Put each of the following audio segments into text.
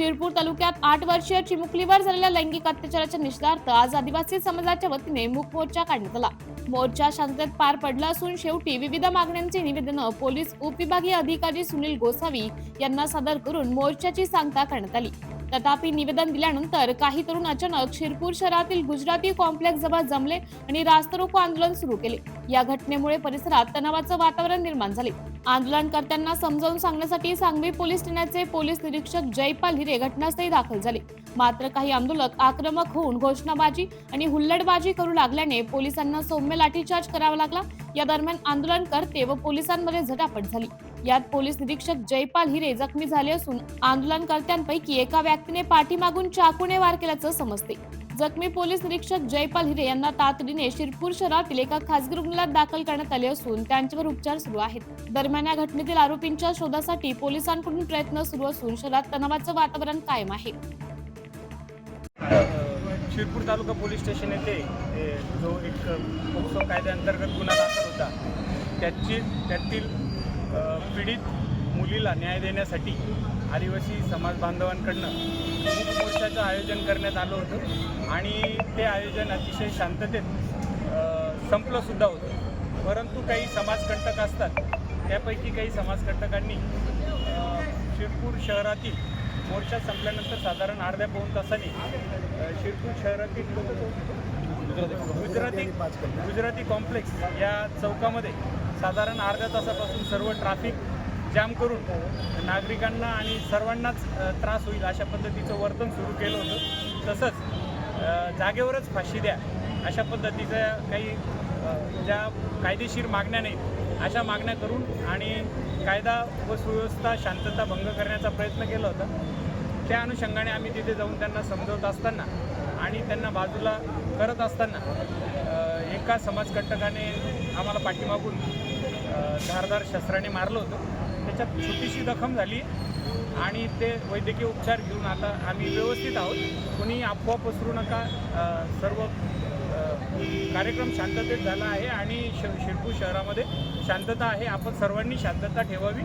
शिरपूर तालुक्यात आठ वर्षीय चिमुकलीवर झालेल्या लैंगिक अत्याचाराच्या निषेधार्थ आज आदिवासी समाजाच्या वतीने मूक मोर्चा काढण्यात आला. मोर्चा शांततेत पार पडला असून शेवटी विविध मागण्यांची निवेदनं पोलीस उपविभागीय अधिकारी सुनील गोसावी यांना सादर करून मोर्चाची सांगता करण्यात आली. तथापि निवेदन दिल्यानंतर काही तरुण अचानक शिरपूर शहरातील गुजराती कॉम्प्लेक्स जवळ जमले आणि रास्तारोको आंदोलन सुरू केले. या घटनेमुळे परिसरात तणावाचं वातावरण निर्माण झाले. आंदोलनकर्त्यांना समजावून सांगण्यासाठी सांगवी पोलीस ठाण्याचे पोलीस निरीक्षक जयपाल हिरे घटनास्थळी दाखल झाले. मात्र काही आंदोलक आक्रमक होऊन घोषणाबाजी आणि हुल्लडबाजी करू लागल्याने पोलिसांना सौम्य लाठीचार्ज करावा लागला. या दरम्यान आंदोलनकर्ते व पोलिसांमध्ये झटापट झाली. यात पोलीस निरीक्षक जयपाल हिरे जखमी झाले असून आंदोलनकर्त्यांपैकी एका व्यक्तीने पाठीमागून चाकूने वार केल्याचं समजते. जखमी पोलीस निरीक्षक जयपाल हिरे यांना तातडीने शिरपूर शहरातील एका खासगी रुग्णालयात दाखल करण्यात आले असून त्यांच्यावर उपचार सुरू आहेत. दरम्यान या घटनेतील आरोपींच्या शोधासाठी पोलिसांकडून प्रयत्न सुरू असून शहरात तणावाचं वातावरण कायम आहे. शिरपूर तालुका पोलीस स्टेशन येथे जो एक कायद्याअंतर्गत गुन्हा दाखल होता त्याची त्यातील पीडित मुलीला न्याय देण्यासाठी आदिवासी समाज बांधवांकडनं मोर्चाचं आयोजन करण्यात आलं होतं. आणि ते आयोजन अतिशय शांततेत संपलंसुद्धा होतं. परंतु काही समाजकंटक असतात. त्यापैकी काही समाजकंटकांनी शिरपूर शहरातील मोर्चा संपल्यानंतर साधारण अर्ध्या पाऊन तासाने शिरपूर शहरातील गुजराती गुजराती कॉम्प्लेक्स या चौकामध्ये साधारण अर्ध्या तासापासून सर्व ट्रॅफिक जाम करून नागरिकांना आणि सर्वांनाच त्रास होईल अशा पद्धतीचं वर्तन सुरू केलं होतं. तसंच जागेवरच फाशी द्या अशा पद्धतीच्या काही ज्या कायदेशीर मागण्या नाहीत अशा मागण्या करून आणि कायदा व सुव्यवस्था शांतता भंग करण्याचा प्रयत्न केला होता. त्या अनुषंगाने आम्ही तिथे जाऊन त्यांना समजवत असताना आणि त्यांना बाजूला करत असताना एका समाजकंटकाने आम्हाला पाठीमागून अ, धारदार शस्त्राने मारलं होतं. त्याच्यात छोटीशी जखम झाली आणि ते वैद्यकीय उपचार घेऊन आता आम्ही व्यवस्थित आहोत. कोणी अफवा पसरू नका. सर्व कार्यक्रम शांततेत झाला आहे आणि श शिरपूर शहरामध्ये शांतता आहे. आपण सर्वांनी शांतता ठेवावी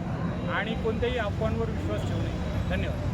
आणि कोणत्याही अफवांवर विश्वास ठेवू नये. धन्यवाद.